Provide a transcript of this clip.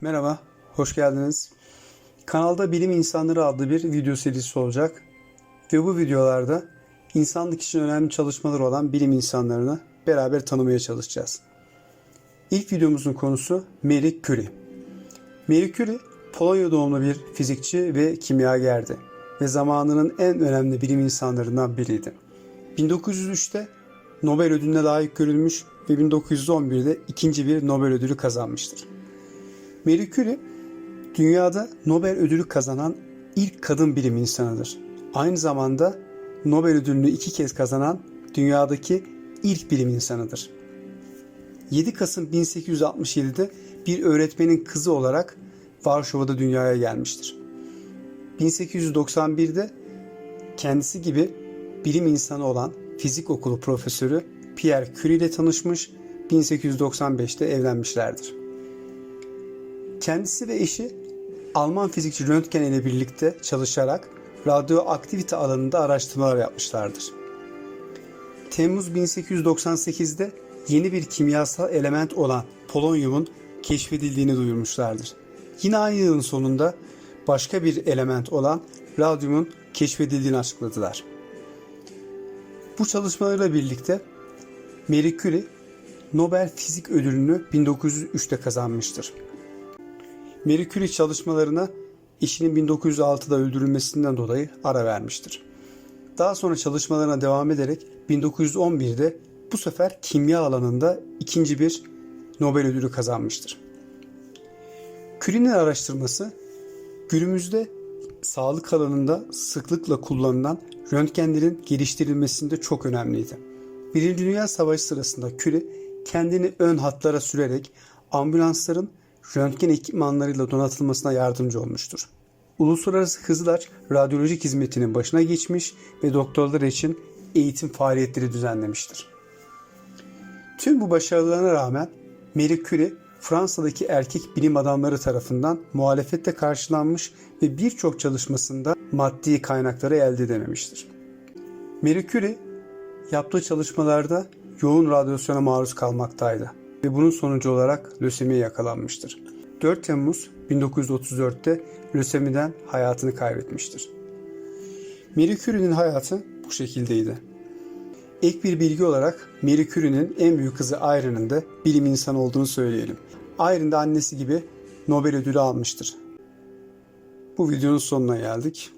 Merhaba, hoş geldiniz. Kanalda Bilim İnsanları adlı bir video serisi olacak. Ve bu videolarda insanlık için önemli çalışmaları olan bilim insanlarını beraber tanımaya çalışacağız. İlk videomuzun konusu Marie Curie. Marie Curie, Polonya doğumlu bir fizikçi ve kimyagerdi ve zamanının en önemli bilim insanlarından biriydi. 1903'te Nobel ödülüne layık görülmüş ve 1911'de ikinci bir Nobel ödülü kazanmıştır. Marie Curie, dünyada Nobel ödülü kazanan ilk kadın bilim insanıdır. Aynı zamanda Nobel ödülünü iki kez kazanan dünyadaki ilk bilim insanıdır. 7 Kasım 1867'de bir öğretmenin kızı olarak Varşova'da dünyaya gelmiştir. 1891'de kendisi gibi bilim insanı olan fizik okulu profesörü Pierre Curie ile tanışmış, 1895'te evlenmişlerdir. Kendisi ve eşi Alman fizikçi Röntgen ile birlikte çalışarak radyoaktivite alanında araştırmalar yapmışlardır. Temmuz 1898'de yeni bir kimyasal element olan polonyumun keşfedildiğini duyurmuşlardır. Yine aynı yılın sonunda başka bir element olan radyumun keşfedildiğini açıkladılar. Bu çalışmalarla birlikte Marie Curie Nobel Fizik Ödülünü 1903'te kazanmıştır. Marie Curie çalışmalarına eşinin 1906'da öldürülmesinden dolayı ara vermiştir. Daha sonra çalışmalarına devam ederek 1911'de bu sefer kimya alanında ikinci bir Nobel ödülü kazanmıştır. Curie'nin araştırması günümüzde sağlık alanında sıklıkla kullanılan röntgenlerin geliştirilmesinde çok önemliydi. Birinci Dünya Savaşı sırasında Curie kendini ön hatlara sürerek ambulansların röntgen ekipmanlarıyla donatılmasına yardımcı olmuştur. Uluslararası Hızlar Radyolojik Hizmeti'nin başına geçmiş ve doktorlar için eğitim faaliyetleri düzenlemiştir. Tüm bu başarılarına rağmen Marie Curie Fransa'daki erkek bilim adamları tarafından muhalefetle karşılanmış ve birçok çalışmasında maddi kaynakları elde edememiştir. Marie Curie yaptığı çalışmalarda yoğun radyasyona maruz kalmaktaydı ve bunun sonucu olarak lösemiye yakalanmıştır. 4 Temmuz 1934'te lösemiden hayatını kaybetmiştir. Marie Curie'nin hayatı bu şekildeydi. Ek bir bilgi olarak Marie Curie'nin en büyük kızı Irene'ın da bilim insanı olduğunu söyleyelim. Irene de annesi gibi Nobel ödülü almıştır. Bu videonun sonuna geldik.